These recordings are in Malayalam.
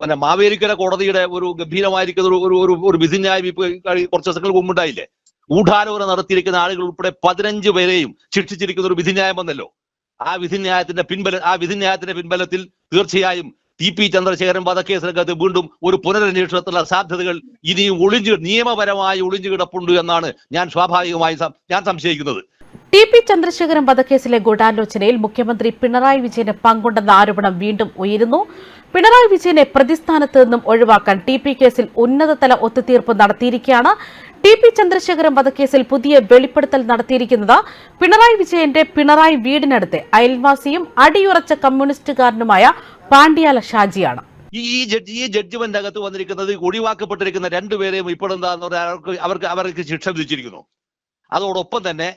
പിന്നെ മാവേലിക്കര കോടതിയുടെ ഒരു ഗംഭീരമായിരിക്കുന്ന ഒരു ഒരു ഒരു വിധിന്യായം ഇപ്പൊ കുറച്ച് ദിവസങ്ങൾക്ക് മുമ്പുണ്ടായില്ലേ ഗൂഢാലോചന നടത്തിയിരിക്കുന്ന ആളുകൾ ഉൾപ്പെടെ പതിനഞ്ച് പേരെയും ശിക്ഷിച്ചിരിക്കുന്ന ഒരു വിധിന്യായം വന്നല്ലോ. ആ വിധിന്യായത്തിന്റെ പിൻബല ആ വിധിന്യായത്തിന്റെ പിൻബലത്തിൽ തീർച്ചയായും ടി പി ചന്ദ്രശേഖരൻ വധക്കേസിനകത്ത് വീണ്ടും ഒരു പുനരന്വേഷണത്തിലുള്ള സാധ്യതകൾ ഇനിയും ഒളിഞ്ഞു നിയമപരമായി ഒളിഞ്ഞു കിടപ്പുണ്ട് എന്നാണ് ഞാൻ സ്വാഭാവികമായി ഞാൻ സംശയിക്കുന്നത്. ടി പി ചന്ദ്രശേഖരൻ വധക്കേസിലെ ഗൂഢാലോചനയിൽ മുഖ്യമന്ത്രി പിണറായി വിജയന് പങ്കുണ്ടെന്ന ആരോപണം വീണ്ടും ഉയരുന്നു. പിണറായി വിജയനെ പ്രതിസ്ഥാനത്ത് നിന്നും ഒഴിവാക്കാൻ ടി പി കേസിൽ ഉന്നതതല ഒത്തുതീർപ്പ് നടത്തിയിരിക്കുകയാണ്. ടി പി ചന്ദ്രശേഖരൻ വധക്കേസിൽ പുതിയ വെളിപ്പെടുത്തൽ നടത്തിയിരിക്കുന്നത് പിണറായി വിജയന്റെ പിണറായി വീടിനടുത്തെ അയൽവാസിയും അടിയുറച്ച കമ്മ്യൂണിസ്റ്റുകാരനുമായ പാണ്ഡ്യാല ഷാജിയാണ്. ഈ ജഡ്ജി ഈ ജഡ്ജ്മെന്റ് അകത്ത് വന്നിരിക്കുന്നത് ഒഴിവാക്കപ്പെട്ടിരിക്കുന്ന രണ്ടുപേരെയും ഇപ്പോഴെന്താന്ന് പറഞ്ഞാൽ അവർക്ക് അവർക്ക് ശിക്ഷ വിധിച്ചിരിക്കുന്നു. അതോടൊപ്പം തന്നെ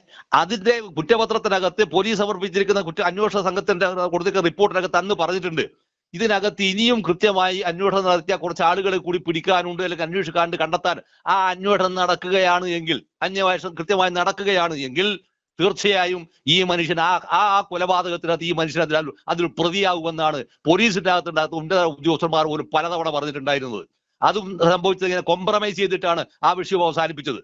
അതിന്റെ കുറ്റപത്രത്തിനകത്ത് പോലീസ് സമർപ്പിച്ചിരിക്കുന്ന കുറ്റ അന്വേഷണ സംഘത്തിന്റെ കൊടുത്തിരിക്കുന്ന റിപ്പോർട്ടിനകത്ത് അന്ന് പറഞ്ഞിട്ടുണ്ട്. ഇതിനകത്ത് ഇനിയും കൃത്യമായി അന്വേഷണം നടത്തിയ കുറച്ച് ആളുകളെ കൂടി പിടിക്കാനുണ്ട് അല്ലെങ്കിൽ അന്വേഷിക്കാണ്ട് കണ്ടെത്താൻ ആ അന്വേഷണം നടക്കുകയാണ് എങ്കിൽ അന്വേഷണം കൃത്യമായി നടക്കുകയാണ് എങ്കിൽ തീർച്ചയായും ഈ മനുഷ്യൻ ആ ആ കൊലപാതകത്തിനകത്ത് ഈ മനുഷ്യൻ അതിൽ അതിൽ പ്രതിയാകുമെന്നാണ് പോലീസിന്റെ അകത്തുണ്ടാകത്ത് ഉന്നത ഉദ്യോഗസ്ഥന്മാർ പോലും പലതവണ പറഞ്ഞിട്ടുണ്ടായിരുന്നത്. അതും സംഭവിച്ചത് ഇങ്ങനെ കോംപ്രമൈസ് ചെയ്തിട്ടാണ് ആ വിഷയം അവസാനിപ്പിച്ചത്.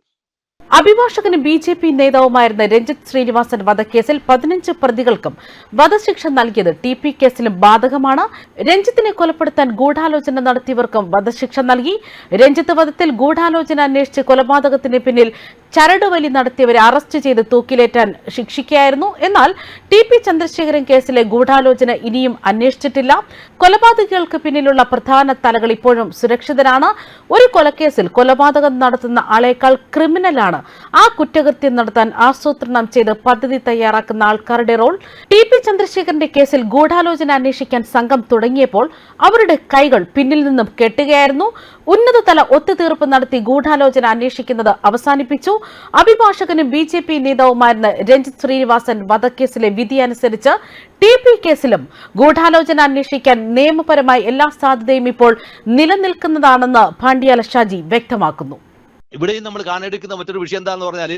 അഭിഭാഷകനും ബി ജെ പി നേതാവുമായിരുന്ന രഞ്ജിത്ത് ശ്രീനിവാസൻ വധക്കേസിൽ പതിനഞ്ച് പ്രതികൾക്കും വധശിക്ഷ നൽകിയത് ടി പി കേസിലും ബാധകമാണ്. രഞ്ജിത്തിനെ കൊലപ്പെടുത്താൻ ഗൂഢാലോചന നടത്തിയവർക്കും വധശിക്ഷ നൽകി. രഞ്ജിത്ത് വധത്തിൽ ഗൂഢാലോചന അന്വേഷിച്ച് കൊലപാതകത്തിന് പിന്നിൽ ചരടുവലി നടത്തിയവരെ അറസ്റ്റ് ചെയ്ത് തൂക്കിലേറ്റാൻ ശിക്ഷിക്കുകയായിരുന്നു എന്നാൽ ടി പി ചന്ദ്രശേഖരൻ കേസിലെ ഗൂഢാലോചന ഇനിയും അന്വേഷിച്ചിട്ടില്ല. കൊലപാതകികൾക്ക് പിന്നിലുള്ള പ്രധാന തലകൾ ഇപ്പോഴും സുരക്ഷിതരാണ്. ഒരു കൊലക്കേസിൽ കൊലപാതകം നടത്തുന്ന ആളേക്കാൾ ക്രിമിനലാണ്. ആ കുറ്റകൃത്യം നടത്താൻ ആസൂത്രണം ചെയ്ത് പദ്ധതി തയ്യാറാക്കുന്ന ആൾക്കാരുടെ റോൾ. ടി പി ചന്ദ്രശേഖരന്റെ കേസിൽ ഗൂഢാലോചന അന്വേഷിക്കാൻ സംഘം തുടങ്ങിയപ്പോൾ അവരുടെ കൈകൾ പിന്നിൽ നിന്നും കെട്ടുകയായിരുന്നു. ഉന്നതതല ഒത്തുതീർപ്പ് നടത്തി ഗൂഢാലോചന അന്വേഷിക്കുന്നത് അവസാനിപ്പിച്ചു. അഭിഭാഷകനും ബി ജെ പി നേതാവുമായിരുന്ന രഞ്ജിത് ശ്രീനിവാസൻ വധക്കേസിലെ വിധി അനുസരിച്ച് ടി പി കേസിലും ഗൂഢാലോചന അന്വേഷിക്കാൻ നിയമപരമായി എല്ലാ സാധ്യതയും ഇപ്പോൾ നിലനിൽക്കുന്നതാണെന്ന് പാണ്ഡ്യാല ഷാജി വ്യക്തമാക്കുന്നു. ഇവിടെയും നമ്മൾ കാണെടുക്കുന്ന മറ്റൊരു വിഷയം എന്താന്ന് പറഞ്ഞാൽ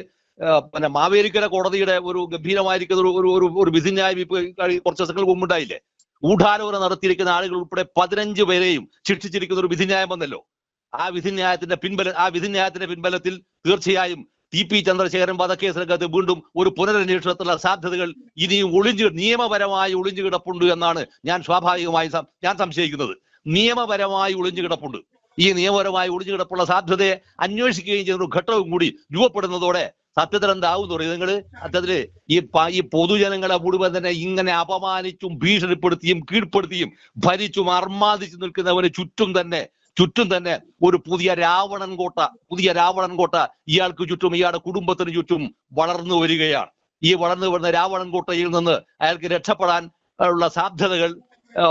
പിന്നെ മാവേലിക്കര കോടതിയുടെ ഒരു ഗംഭീരമായിരിക്കുന്ന ഒരു ഒരു ഒരു വിധിന്യായം കുറച്ച് ദിവസങ്ങൾക്ക് മുമ്പുണ്ടായില്ലേ? ഗൂഢാലോചന നടത്തിയിരിക്കുന്ന ആളുകൾ ഉൾപ്പെടെ പതിനഞ്ച് പേരെയും ശിക്ഷിച്ചിരിക്കുന്ന ഒരു വിധിന്യായം വന്നല്ലോ. ആ വിധിന്യായത്തിന്റെ പിൻബല ആ വിധിന്യായത്തിന്റെ പിൻബലത്തിൽ തീർച്ചയായും ടി പി ചന്ദ്രശേഖരൻ വധക്കേസ് രംഗത്ത് വീണ്ടും ഒരു പുനരന്വേഷണത്തിലുള്ള സാധ്യതകൾ ഇനിയും ഒളിഞ്ഞു നിയമപരമായി ഒളിഞ്ഞു കിടപ്പുണ്ട് എന്നാണ് ഞാൻ സ്വാഭാവികമായി ഞാൻ സംശയിക്കുന്നത്. നിയമപരമായി ഒളിഞ്ഞു കിടപ്പുണ്ട്. ഈ നിയമപരമായി ഒളിഞ്ഞു കിടപ്പുള്ള സാധ്യതയെ അന്വേഷിക്കുകയും ചെയ്യുന്ന ഒരു ഘട്ടവും കൂടി രൂപപ്പെടുന്നതോടെ സത്യത്തിൽ എന്താവും എന്ന് പറയും നിങ്ങൾ സത്യത്തിൽ ഈ ഈ പൊതുജനങ്ങളെ മുഴുവൻ തന്നെ ഇങ്ങനെ അപമാനിച്ചും ഭീഷണിപ്പെടുത്തിയും കീഴ്പ്പെടുത്തിയും ഭരിച്ചും അർമാദിച്ചു നിൽക്കുന്നവന് ചുറ്റും തന്നെ ചുറ്റും തന്നെ ഒരു പുതിയ രാവണൻ കോട്ട പുതിയ രാവണൻ കോട്ട ഇയാൾക്ക് ചുറ്റും ഇയാളുടെ കുടുംബത്തിന് ചുറ്റും വളർന്നു വരികയാണ്. ഈ വളർന്നു വരുന്ന രാവണൻ കോട്ടയിൽ നിന്ന് അയാൾക്ക് രക്ഷപ്പെടാൻ ഉള്ള സാധ്യതകൾ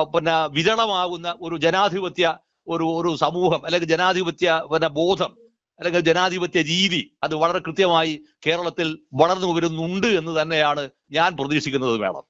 പിന്നെ വിരളമാകുന്ന ഒരു ജനാധിപത്യ ഒരു ഒരു സമൂഹം അല്ലെങ്കിൽ ജനാധിപത്യ പിന്നെ ബോധം അല്ലെങ്കിൽ ജനാധിപത്യ രീതി അത് വളരെ കൃത്യമായി കേരളത്തിൽ വളർന്നു വരുന്നുണ്ട് എന്ന് തന്നെയാണ് ഞാൻ പ്രതീക്ഷിക്കുന്നത് വേണം